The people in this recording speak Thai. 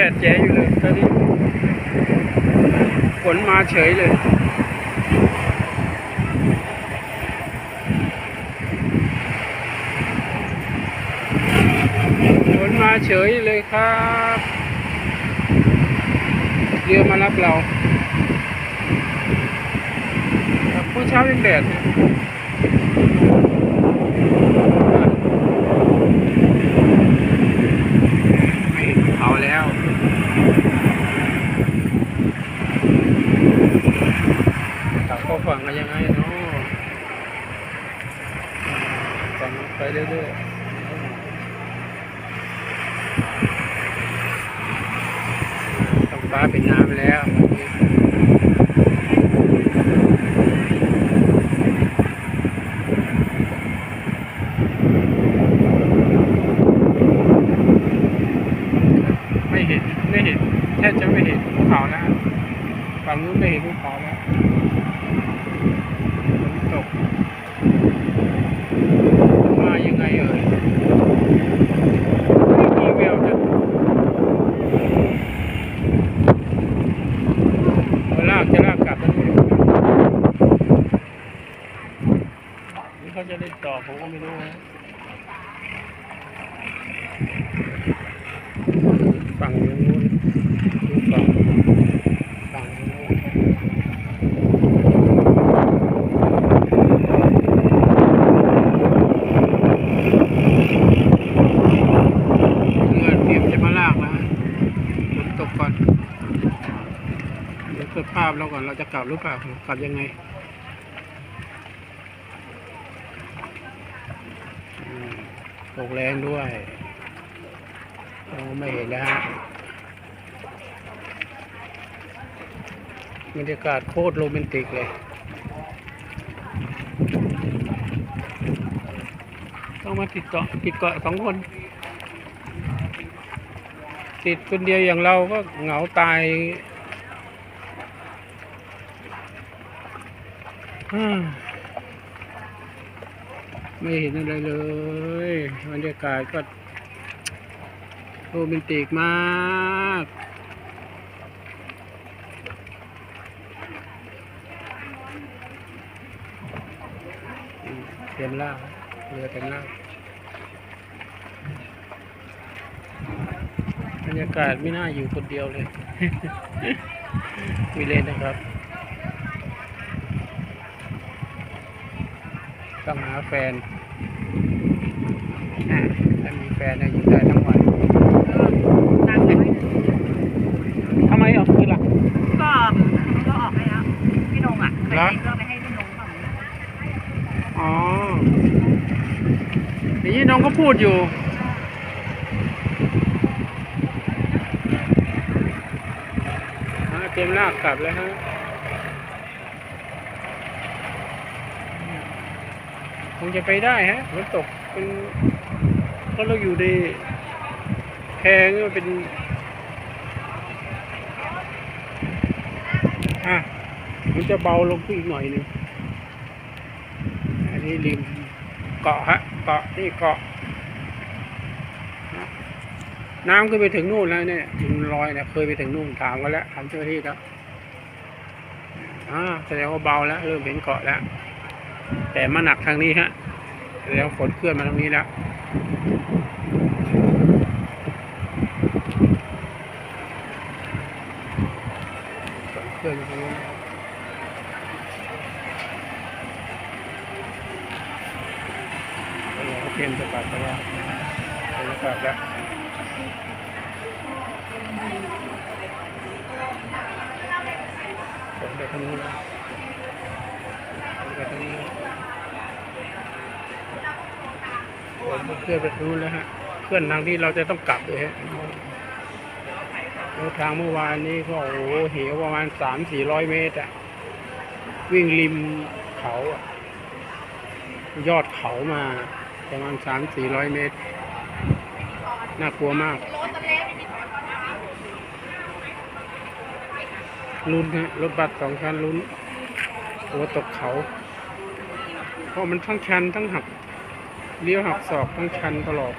ดดแจ๋อยู่เลยตอนนี้ฝนมาเฉยเลยฝนมาเฉยเลยครับเรือมารับเราครับเมื่อเช้ายังแดดนะไม่เห็นภูเขาแล้ว กลับเข้า ฝั่งกันยังไงเนาะฝั่งไปเรื่อยๆต้องฟ้าเป็นน้ำแล้วไม่เห็นไม่เห็นแทบจะไม่เห็นภูเขาแล้วฝั่งนู้นไม่เห็นภูเขาแล้ว ตก มายังไงเอ่ยไม่มีแววจะเอาลากจะลากกลับนี่นี่เขาจะได้ต่อผมก็ไม่รู้นะฝั่งนู้นดูฝั่งฝั่งนู้น เงื่อนเตรียมจะมาลากนะฝนตกก่อน เดี๋ยวเกิดภา พเราก่อนเราจะกลับหรือเปล่ากลับยังไงตกแรงด้วยเราไม่เห็นแล้วฮะบรรยากาศโคตรโรแมนติกเลย ต้องมาติดเกาะติดเกาะสองคน ติดคนเดียวอย่างเราก็เหงาตายอืม ไม่เห็นอะไรเลยบรรยากาศก็โรแมนติกมากเต็มล่าเรือเต็มล่าบรรยากาศไม่น่าอยู่คนเดียวเลย มีเลนนะครับ ต้องหาแฟนอะถ้ามีแฟนนะอยู่ได้ทั้งวันนานน้อยทำไมเอาคืนล่ะ ก็ก็ออกให้แล้วพี่นงอะไปเหรอเก็ไปให้พี่นงฝั่งนู้นอ๋ออย่างนี้น้องก็พูดอยู่อ่าเตรียมลากกลับแล้วฮะ คงจะไปได้ฮะฝนตกเป็นเพราะเราอยู่ในแพงมันเป็นอะมันจะเบาลงขึ้นอีกหน่อยหนึงอันนี้ริมเกาะฮะเกาะนี่เกาะน้ำขึ้นไปถึงนู่นแล้วเนี่ยถึงลอยเนี่ยเคยไปถึงนู่นถามกันแล้วถามเจ้าหน้าที่แล้วอ่าแสดงว่าเบาแล้วเริ่มเห็นเกาะแล้ว แต่มาหนักทางนี้ฮะแสดงว่าฝนเคลื่อนมาทางนี้แล้ว ฝนเคลื่อนมาทางนี้แล้วเราก็เตรียมจะกลับแล้วเตรียมจะกลับแล้วผมไปทางนู้นแล้วผมไปทางนี้แล้ว ผมเคลื่อนไปทางนู้แล้วฮะเคลื่อนทางที่เราจะต้องกลับเลยฮะแล้วทางเมื่อวานนี้ก็โอ้โหเหวประมาณสามสี่ร้อยเมตรอะวิ่งริมเขาอะยอดเขามาประมาณสามสี่ร้อยเมตร น่ากลัวมากลุ้นฮะรถบัสสองชั้นลุ้นหัวตกเขา เพราะมันทั้งชันทั้งหัก เลี้ยวหักศอกต้องชันตลอด